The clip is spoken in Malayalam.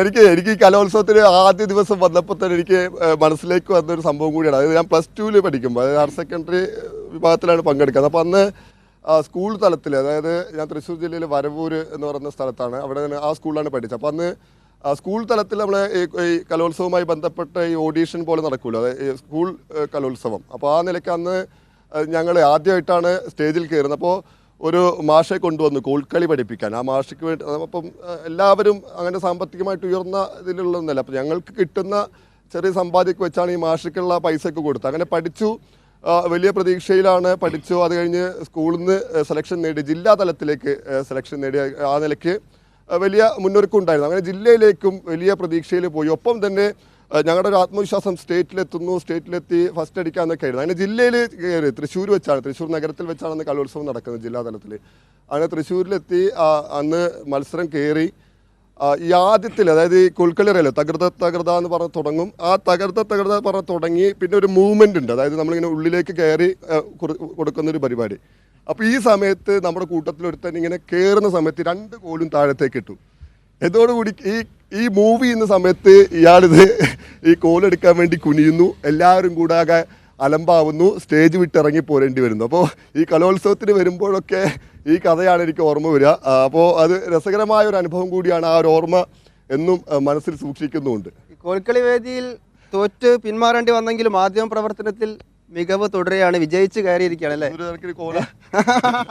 എനിക്ക് എനിക്ക് ഈ കലോത്സവത്തിന് ആദ്യ ദിവസം വന്നപ്പോൾ തന്നെ എനിക്ക് മനസ്സിലേക്ക് വന്നൊരു സംഭവം കൂടിയാണ്. അതായത് ഞാൻ പ്ലസ് ടുവിൽ പഠിക്കുമ്പോൾ അതായത് ഹയർ സെക്കൻഡറി വിഭാഗത്തിലാണ് പങ്കെടുക്കുന്നത്. അപ്പോൾ അന്ന് സ്കൂൾ തലത്തിൽ അതായത് ഞാൻ തൃശ്ശൂർ ജില്ലയിലെ വരവൂർ എന്ന് പറയുന്ന സ്ഥലത്താണ് അവിടെ ആ സ്കൂളിലാണ് പഠിച്ചത്. അപ്പോൾ അന്ന് സ്കൂൾ തലത്തിൽ നമ്മൾ ഈ കലോത്സവവുമായി ബന്ധപ്പെട്ട ഈ ഓഡീഷൻ പോലെ നടക്കുമല്ലോ അതായത് സ്കൂൾ കലോത്സവം. അപ്പോൾ ആ നിലയ്ക്ക് അന്ന് ഞങ്ങൾ ആദ്യമായിട്ടാണ് സ്റ്റേജിൽ കയറുന്നത് അപ്പോൾ ഒരു മാഷെ കൊണ്ടുവന്നു കോൽക്കളി പഠിപ്പിക്കാൻ. ആ മാഷയ്ക്ക് വേണ്ടി അപ്പം എല്ലാവരും അങ്ങനെ സാമ്പത്തികമായിട്ട് ഉയർന്ന ഇതിലുള്ളതൊന്നുമല്ല അപ്പം ഞങ്ങൾക്ക് കിട്ടുന്ന ചെറിയ സമ്പാദ്യമൊക്കെ വെച്ചാണ് ഈ മാഷയ്ക്കുള്ള പൈസയൊക്കെ കൊടുത്തത്. അങ്ങനെ പഠിച്ചു. വലിയ പ്രതീക്ഷയിലാണ് പഠിച്ചു. അത് കഴിഞ്ഞ് സ്കൂളിൽ നിന്ന് സെലക്ഷൻ നേടി. ജില്ലാ തലത്തിലേക്ക് സെലക്ഷൻ നേടി. ആ നിലയ്ക്ക് വലിയ മുന്നൊരുക്കം ഉണ്ടായിരുന്നു. അങ്ങനെ ജില്ലയിലേക്കും വലിയ പ്രതീക്ഷയിൽ പോയി. ഒപ്പം തന്നെ ഞങ്ങളുടെ ഒരു ആത്മവിശ്വാസം സ്റ്റേറ്റിലെത്തുന്നു സ്റ്റേറ്റിലെത്തി ഫസ്റ്റ് അടിക്കാന്നൊക്കെ ആയിരുന്നു. അങ്ങനെ ജില്ലയിൽ കയറി തൃശ്ശൂർ വെച്ചാണ് തൃശ്ശൂർ നഗരത്തിൽ വെച്ചാണ് അന്ന് കലോത്സവം നടക്കുന്നത് ജില്ലാതലത്തിൽ അങ്ങനെ തൃശ്ശൂരിലെത്തി അന്ന് മത്സരം കയറി ഈ ആദ്യത്തിൽ അതായത് ഈ കൊൽക്കളിറിയല്ലോ തകൃത തകൃത എന്ന് പറഞ്ഞ് തുടങ്ങും. ആ തകർത്ത തകൃത പറഞ്ഞ് തുടങ്ങി പിന്നെ ഒരു മൂവ്മെന്റ് ഉണ്ട്. അതായത് നമ്മളിങ്ങനെ ഉള്ളിലേക്ക് കയറി കൊടുക്കുന്ന ഒരു പരിപാടി. അപ്പോൾ ഈ സമയത്ത് നമ്മുടെ കൂട്ടത്തിൽ ഒരുത്തൻ ഇങ്ങനെ കയറുന്ന സമയത്ത് രണ്ട് കോലും താഴത്തേക്ക് ഇട്ടു. ഇതോടുകൂടി ഈ ഈ മൂവി ചെയ്യുന്ന സമയത്ത് ഇയാളിത് ഈ കോലെടുക്കാൻ വേണ്ടി കുനിയുന്നു. എല്ലാവരും കൂടെ ആകെ അലമ്പാവുന്നു. സ്റ്റേജ് വിട്ടിറങ്ങി പോരേണ്ടി വരുന്നു. അപ്പോൾ ഈ കലോത്സവത്തിന് വരുമ്പോഴൊക്കെ ഈ കഥയാണ് എനിക്ക് ഓർമ്മ വരിക. അപ്പോൾ അത് രസകരമായ ഒരു അനുഭവം കൂടിയാണ് ആ ഒരു ഓർമ്മ എന്നും മനസ്സിൽ സൂക്ഷിക്കുന്നുമുണ്ട്. കോൽക്കളി വേദിയിൽ തോറ്റ് പിന്മാറേണ്ടി വന്നെങ്കിലും മാധ്യമ പ്രവർത്തനത്തിൽ മികവ് തുടരുകയാണ്. വിജയിച്ച് കയറിയിരിക്കുകയാണ് അല്ലേ? കോല.